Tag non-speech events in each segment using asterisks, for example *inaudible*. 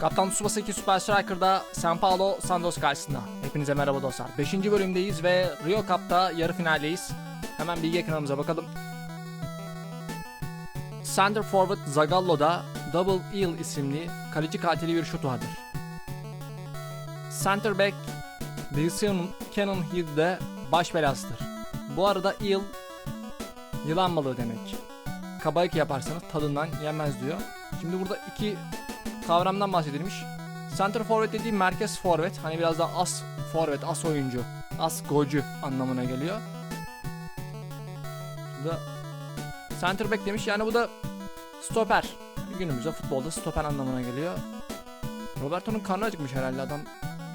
Kaptan Tsubasa 2 Super Striker'da San Paulo Santos karşısında. Hepinize merhaba dostlar. 5. bölümdeyiz ve Rio Cup'ta yarı finaldeyiz. Hemen bilgi ekranımıza bakalım. Center Forward Zagallo'da Double Eel isimli kaleci katili bir şut vardır. Center Back Dilson'un Cannon Hill'de baş belasıdır. Bu arada eel yılan balığı demek. Kabayık yaparsanız tadından yenmez diyor. Şimdi burada iki kavramdan bahsedilmiş. Center forward dediğim merkez forvet. Hani biraz daha as forvet, as oyuncu, as golcü anlamına geliyor. Burada center back demiş. Yani bu da stoper. Günümüzde futbolda stoper anlamına geliyor. Roberto'nun karnı acıkmış herhalde adam.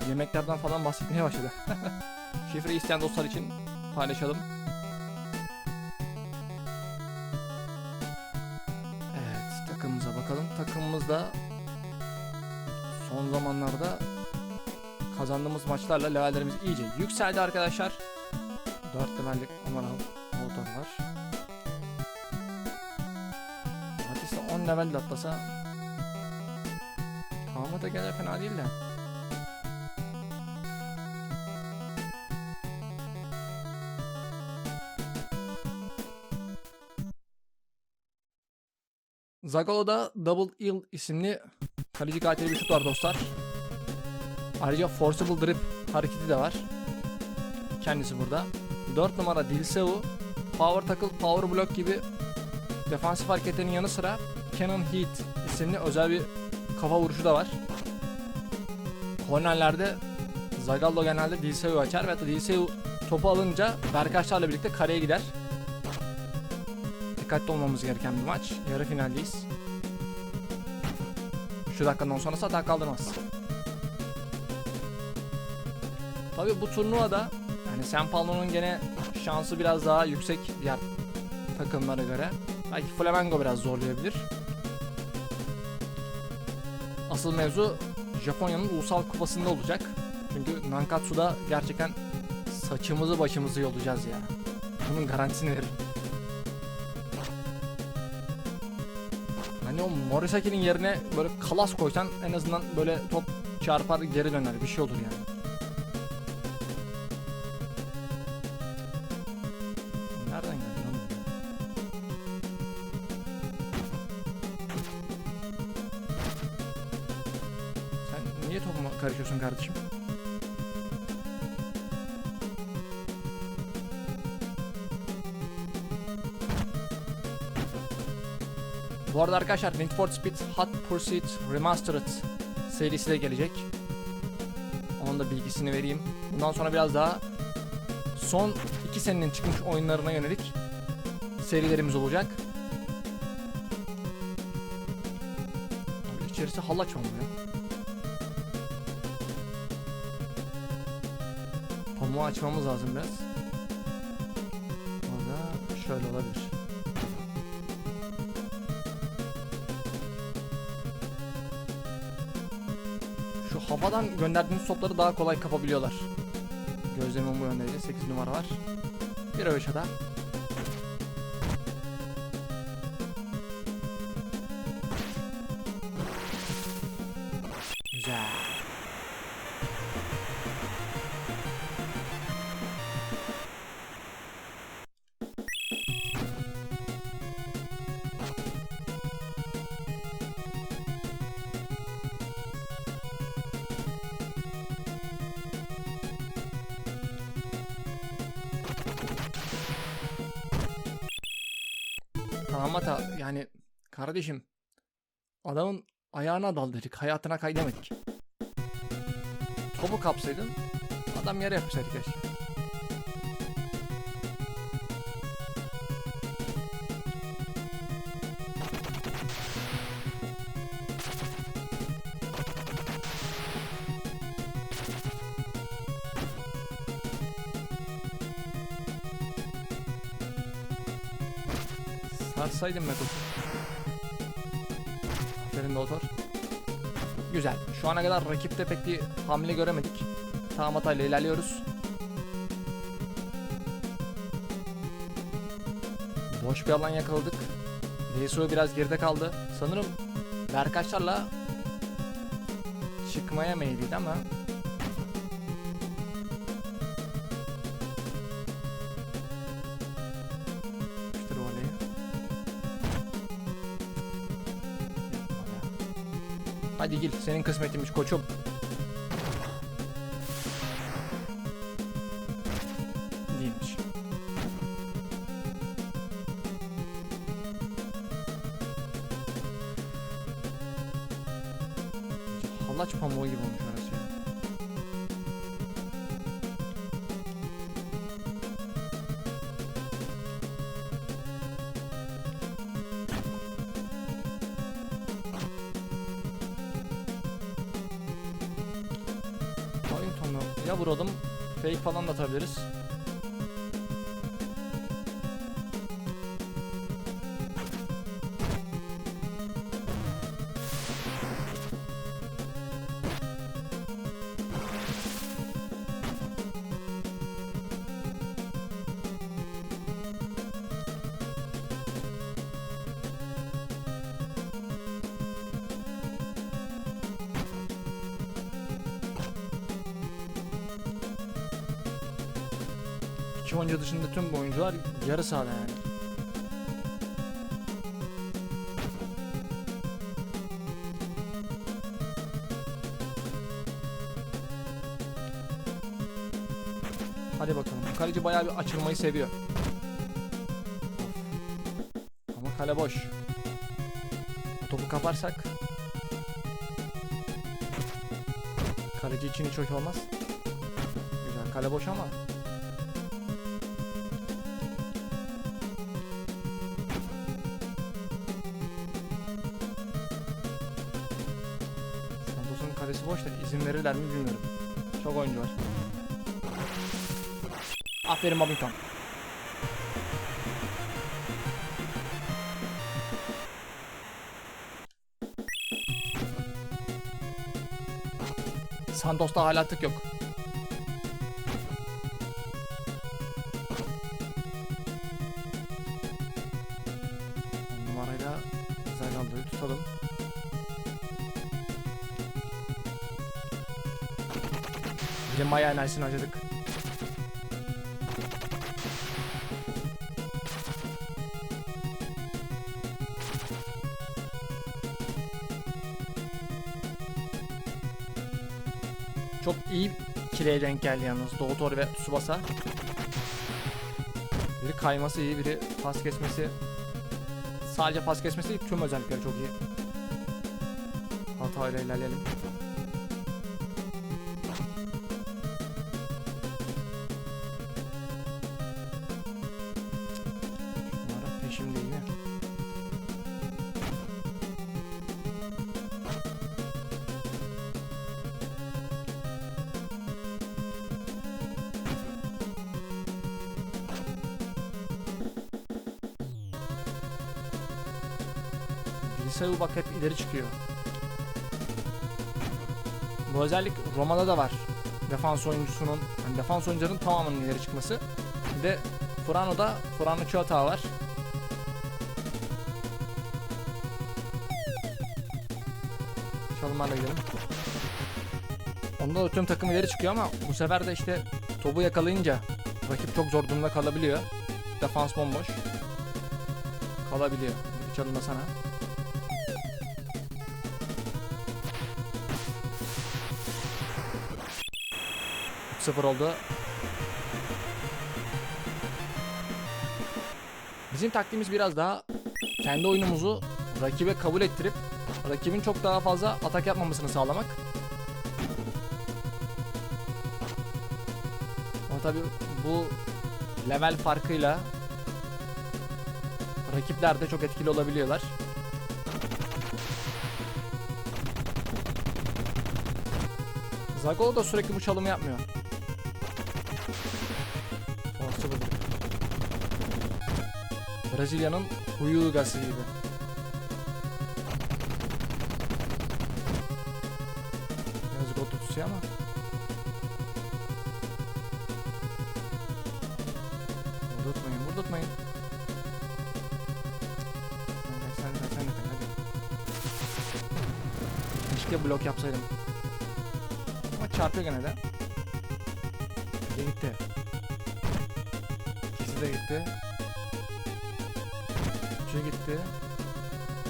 Yemeklerden falan bahsetmeye başladı. *laughs* Şifre isteyen dostlar için paylaşalım. Evet takımımıza bakalım. Takımımızda zamanlarda kazandığımız maçlarla levellerimiz iyice yükseldi arkadaşlar. 4 levellik aman motor var. Batista 10 level de atlasa tamamı da gene fena değil de. Zagalo'da Double Eel isimli kaleci katili bir şut var dostlar. Ayrıca Forcible Drip hareketi de var. Kendisi burada. 4 numara Dilseu, Power Tackle, Power Block gibi defansif hareketlerinin yanı sıra Cannon Heat isimli özel bir kafa vuruşu da var. Kornerlerde Zagallo genelde Dilseu açar ve Dilseu topu alınca Berkaçlarla birlikte kareye gider. Dikkatli olmamız gereken bir maç. Yarı finaldeyiz. Şu dakikadan sonrası hata kaldırmaz. Tabi bu turnuvada yani San Paulo'nun gene şansı biraz daha yüksek diğer takımlara göre. Belki Flamengo biraz zorlayabilir. Asıl mevzu Japonya'nın ulusal kupasında olacak. Çünkü Nankatsu'da gerçekten saçımızı başımızı yolacağız ya. Bunun garantisini veririm. Hani o Morisaki'nin yerine böyle kalas koysan en azından böyle top çarpar geri döner bir şey olur yani. Karışıyorsun kardeşim? Bu arada arkadaşlar Need for Speed Hot Pursuit Remastered serisi de gelecek. Onun da bilgisini vereyim. Bundan sonra biraz daha son iki senenin çıkmış oyunlarına yönelik serilerimiz olacak. İçerisi hallaç mı ya? Pamuğu açmamız lazım biraz. O da şöyle olabilir. Şu havadan gönderdiğimiz topları daha kolay kapabiliyorlar. Gözlemim bu yöndeydi. 8 numara var. Bir Röveşa'da. Güzel. Tamam hata yani kardeşim adamın ayağına dal dedik hayatına kay demedik. Topu kapsaydın adam yere yapışsaydı keşke. Sarsaydım be kız. Aferin Doktor. Güzel. Şu ana kadar rakipte pek bir hamle göremedik. Tamam hatayla ilerliyoruz. Boş bir alan yakaladık. DSO biraz geride kaldı. Sanırım Berkaçlarla çıkmaya meyilliydi ama Gel senin kısmetinmiş koçum. Ya vuralım fake falan da atabiliriz. Yarı sahada yani. Hadi bakalım. Kaleci bayağı bir açılmayı seviyor. Ama kale boş. Bu topu kaparsak kaleci için hiç hoş olmaz. Güzel kale boş ama izin verirler mi bilmiyorum. Çok oyuncu var. Aferin Babington. Santos'ta hala tık yok. Bizim Maya enerjisini harcadık. Çok iyi kireye denk geldi yalnız. Doğutor ve Tsubasa. Biri kayması iyi, biri pas kesmesi. Sadece pas kesmesi değil, tüm özellikleri çok iyi. Hatayla ilerleyelim. Liseu bak hep ileri çıkıyor. Bu özellik Roma'da da var. Defans oyuncusunun, yani defans oyuncuların tamamının ileri çıkması. Bir de Furano'da Furano Çağatağı var. Çalımlarla gidelim. Onda da tüm takım ileri çıkıyor ama bu sefer de işte topu yakalayınca rakip çok zor durumda kalabiliyor. Defans bomboş. Kalabiliyor. Bir çalımda sana. 0 oldu. Bizim taktiğimiz biraz daha kendi oyunumuzu rakibe kabul ettirip rakibin çok daha fazla atak yapmamasını sağlamak. Ama tabi bu level farkıyla rakipler de çok etkili olabiliyorlar. Zagolo da sürekli bu çalımı yapmıyor. Brezilya'nın huyu gazı gibi. Biraz gol tutuyor ama. Vurdurtmayın, vurdurtmayın. Sen de, sen de, hadi. Keşke blok yapsaydım. Bak çarpıyor gene de gitti. İkisi de gitti. Üçü gitti.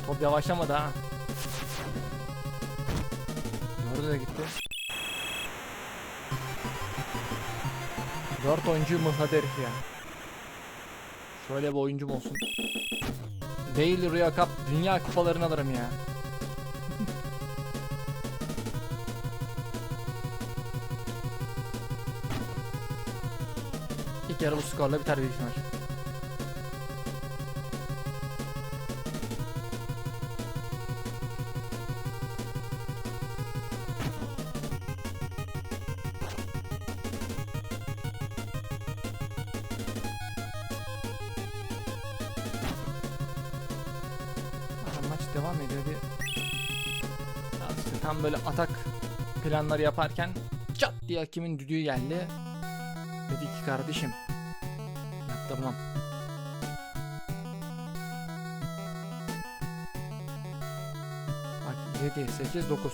Top yavaşlamadı ha. Dördü gitti. Dört oyuncu mıhladı herif ya. Şöyle bir oyuncum olsun. Değil Rüya Cup dünya kupalarını alırım ya. İlk yarı bu skorla biter büyük ihtimal. Planları yaparken çat diye hakimin düdüğü geldi. Dedi ki kardeşim yaptırmam. Bak 7, 8, 9.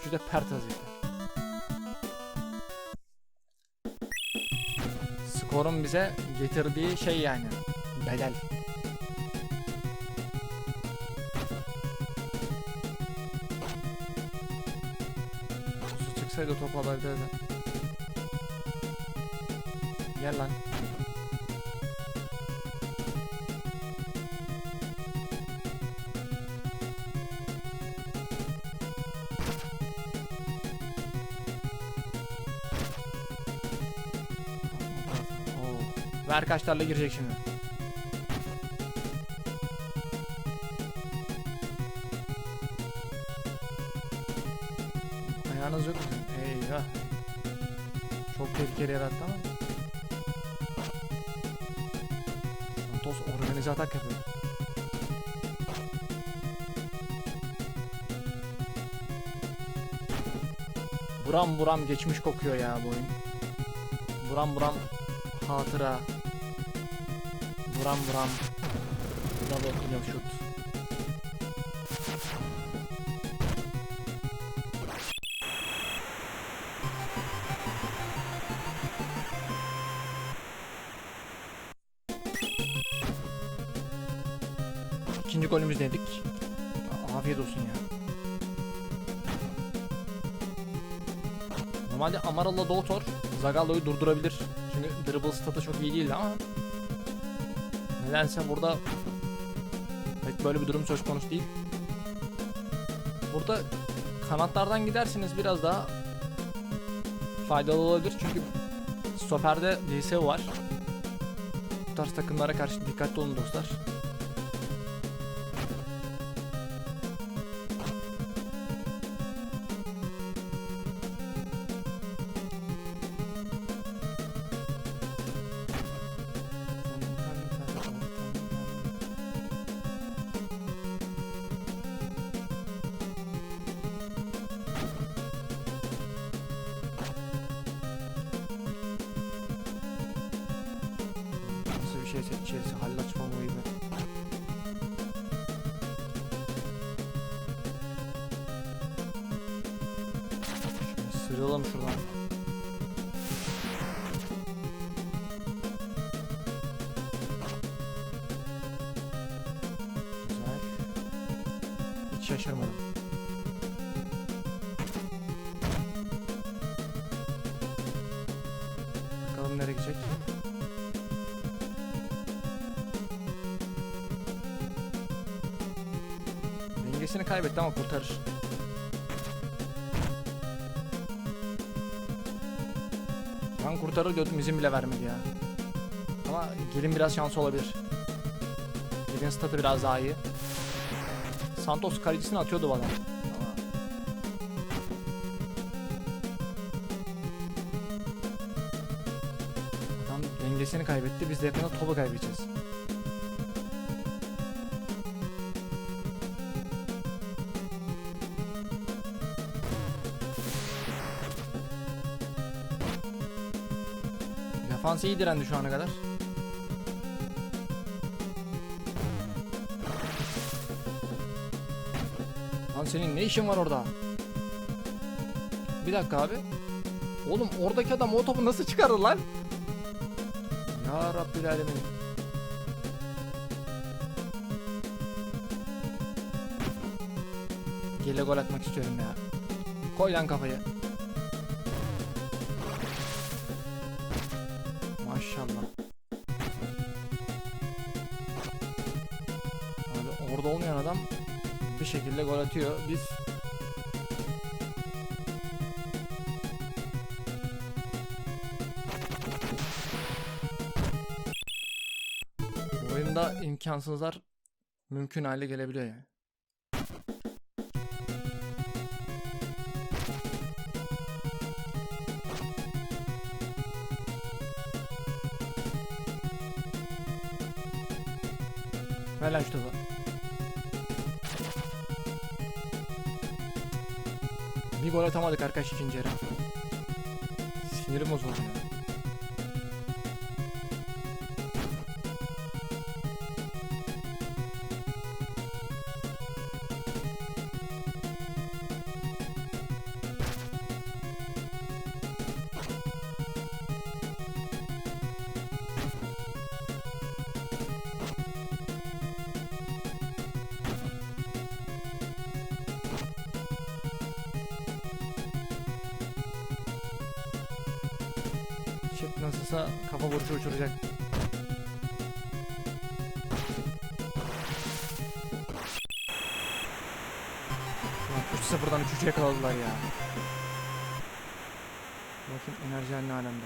Üçü de pert vaziyette. Skorun bize getirdiği şey yani. Bedel. Su çıksaydı top alabilirdi. Gel lan. Kaçlarla girecek şimdi. Tehlikeli yarattı ama. Santos organize atak yapıyor. Buram buram geçmiş kokuyor ya bu oyun. Buram buram hatıra. Buram buram double kill shoot. Amaral'la Doutor Zagallo'yu durdurabilir. Çünkü dribble statı çok iyi değildi ama nedense burada pek böyle bir durum söz konusu değil. Burada kanatlardan giderseniz biraz daha faydalı olabilir çünkü stoperde DSU var. Bu tarz takımlara karşı dikkatli olun dostlar. Şöyle Sıyrılalım şuradan. Güzel. Hiç şaşırmadım. Bakalım nereye gidecek. Dengesini kaybetti ama kurtarır. Kurtarır diyordum izin bile vermedi ya. Ama gelin biraz şansı olabilir. Gelin statı biraz daha iyi. Santos kalecisini atıyordu bana. Adam dengesini kaybetti. Biz de yakında topu kaybedeceğiz. Defans iyi direndi şu ana kadar. Lan senin ne işin var orada? Bir dakika abi. Oğlum oradaki adam o topu nasıl çıkarır lan? Ya Rabbil Alemin. Gele gol atmak istiyorum ya. Koy lan kafayı. Abi orada olmayan adam bir şekilde gol atıyor. Biz oyunda imkansızlar mümkün hale gelebiliyor yani. Ver lan şu topu. Gol atamadık arkadaş ikinci yarı. Sinirim bozuldu nasılsa kafa vuruşu uçuracak. Ulan 3-0'dan 3-3'e yakaladılar ya. Bakayım enerji ne alemde.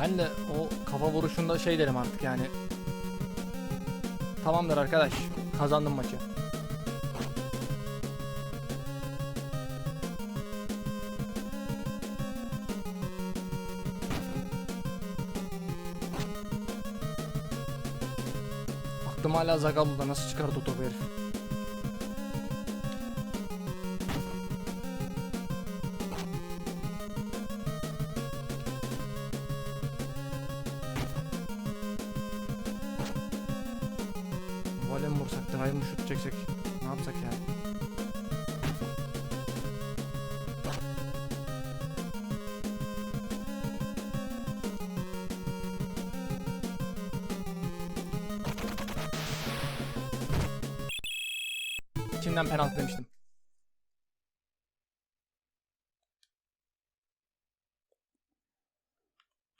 Ben de o kafa vuruşunda şey derim artık yani. Tamamdır arkadaş. Kazandım maçı. Hala Zagallo'da nasıl çıkardı o topu herif. İçimden penaltı demiştim.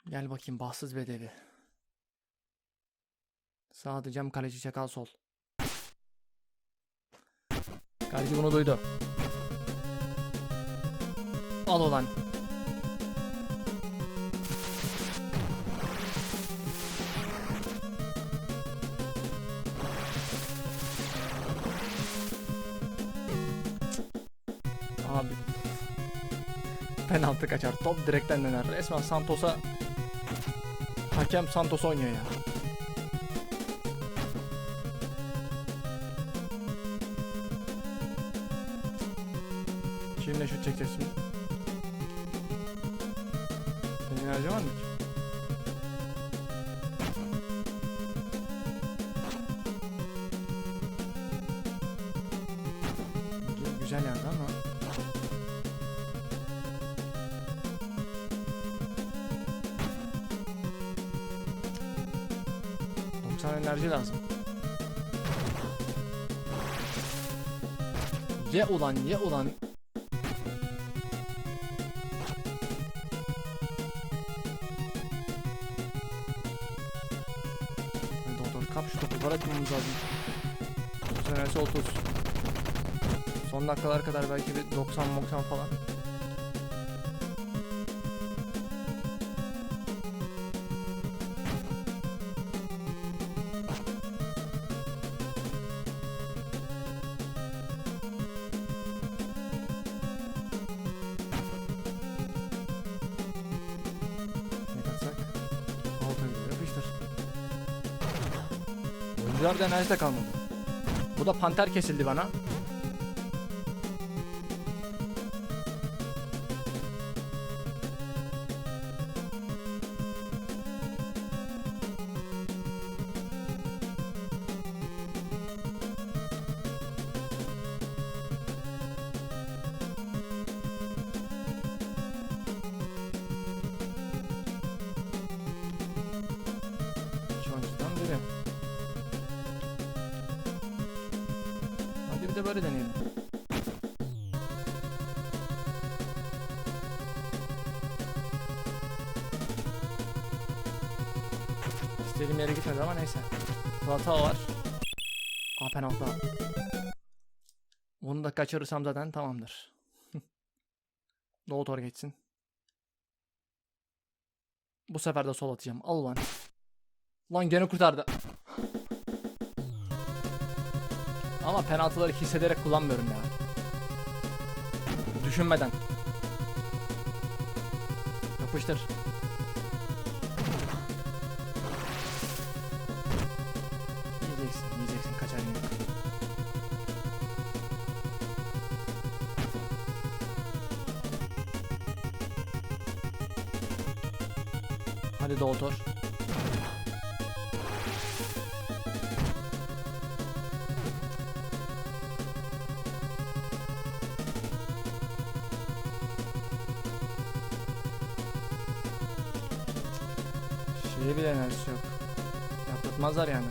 Gel bakayım bahtsız bedevi. Sağ diyeceğim kaleci çakal sol. Kaleci bunu duydu. Al olan. Penaltı kaçar. Top direkten döner. Resmen Santos'a Hakem Santos oynuyor ya. Şimdi şut çekeceğiz şimdi. Enerji var mı ki? Ye ulan ye ulan. Doktor kap şu topu gol atmamız lazım. 90 enerjisi 30. Son dakikalar kadar belki bir 90 90 falan. Da enerjide kalmadı. Bu da panter kesildi bana. Bir de böyle deneyelim. İstediğim yere gitmedi ama neyse. Hata var. Aa penaltı. Bunu da kaçırırsam zaten tamamdır. *laughs* Doktor geçsin. Bu sefer de sol atacağım. Al lan. Lan gene kurtardı. Ama penaltıları hissederek kullanmıyorum ya. Düşünmeden. Yapıştır. Yiyeceksin, yiyeceksin kaçar yine. Hadi doktor. Şeye Yaptırtmazlar yani.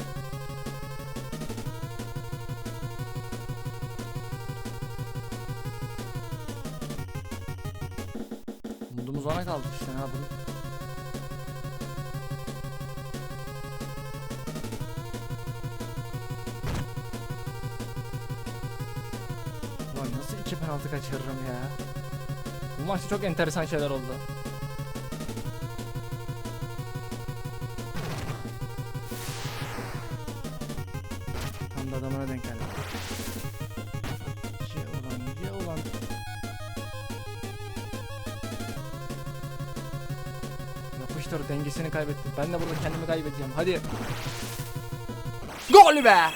Umudumuz ona kaldı işte ne yapalım. Ulan nasıl iki penaltı kaçırırım ya? Bu maçta çok enteresan şeyler oldu. Yapıştır dengesini kaybetti. Ben de burada kendimi kaybedeceğim. Hadi. Gol be!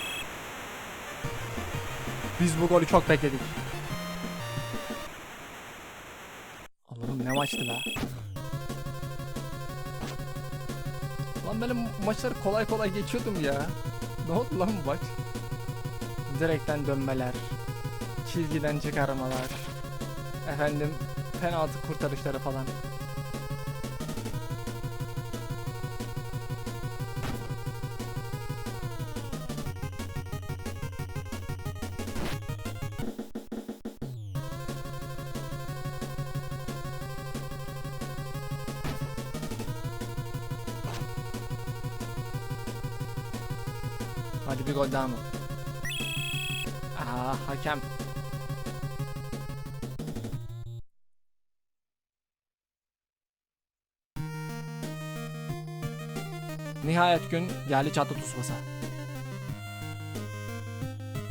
Biz bu golü çok bekledik. Allah'ım ne maçtı be. Lan benim maçları kolay kolay geçiyordum ya. Ne oldu lan bu maç? Direkten dönmeler, çizgiden çıkarmalar, efendim penaltı kurtarışları falan. Daha mı? Aa hakem. Nihayet gün geldi çattı Tsubasa.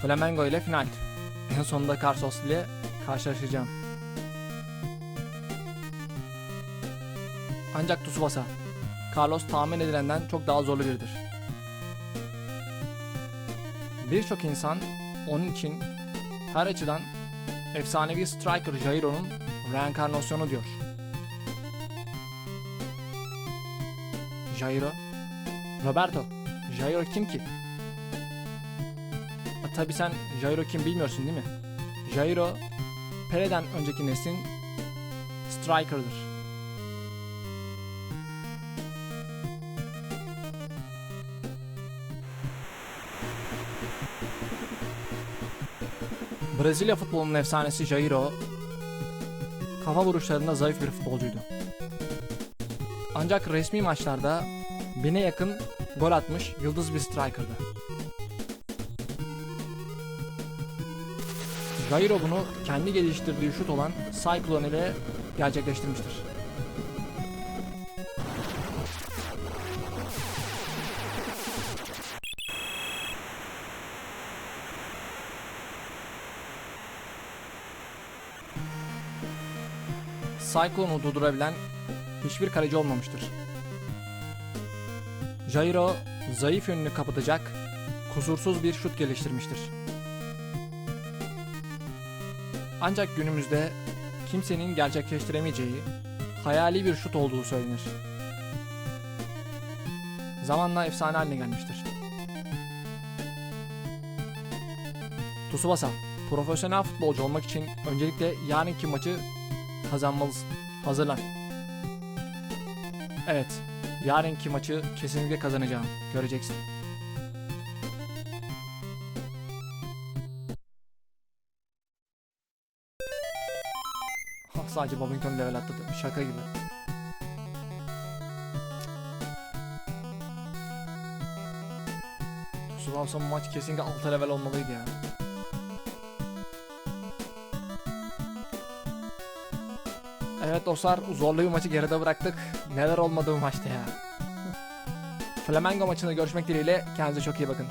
Flamengo ile final. En sonunda Karsos ile karşılaşacağım. Ancak Tsubasa, Carlos tahmin edilenden çok daha zorlu biridir. Birçok insan onun için her açıdan efsanevi striker Jairo'nun reenkarnasyonu diyor. Jairo? Roberto, Jairo kim ki? Ha, tabi sen Jairo kim bilmiyorsun değil mi? Jairo, Pele'den önceki neslin striker'dır. Brezilya futbolunun efsanesi Jairo, kafa vuruşlarında zayıf bir futbolcuydu. Ancak resmi maçlarda bine yakın gol atmış yıldız bir striker'dı. Jairo bunu kendi geliştirdiği şut olan Cyclone ile gerçekleştirmiştir. Cyclone'u durdurabilen hiçbir kaleci olmamıştır. Jairo zayıf yönünü kapatacak kusursuz bir şut geliştirmiştir. Ancak günümüzde kimsenin gerçekleştiremeyeceği hayali bir şut olduğu söylenir. Zamanla efsane haline gelmiştir. Tsubasa, profesyonel futbolcu olmak için öncelikle yarınki maçı Kazanmalısın. Hazırlan. Evet. Yarınki maçı kesinlikle kazanacağım. Göreceksin. Ah, sadece Babington level atladı. Şaka gibi. Tsubasa maç kesinlikle 6 level olmalıydı yani. Evet dostlar zorlu bir maçı geride bıraktık. Neler olmadı bu maçta ya. Flamengo maçında görüşmek dileğiyle kendinize çok iyi bakın.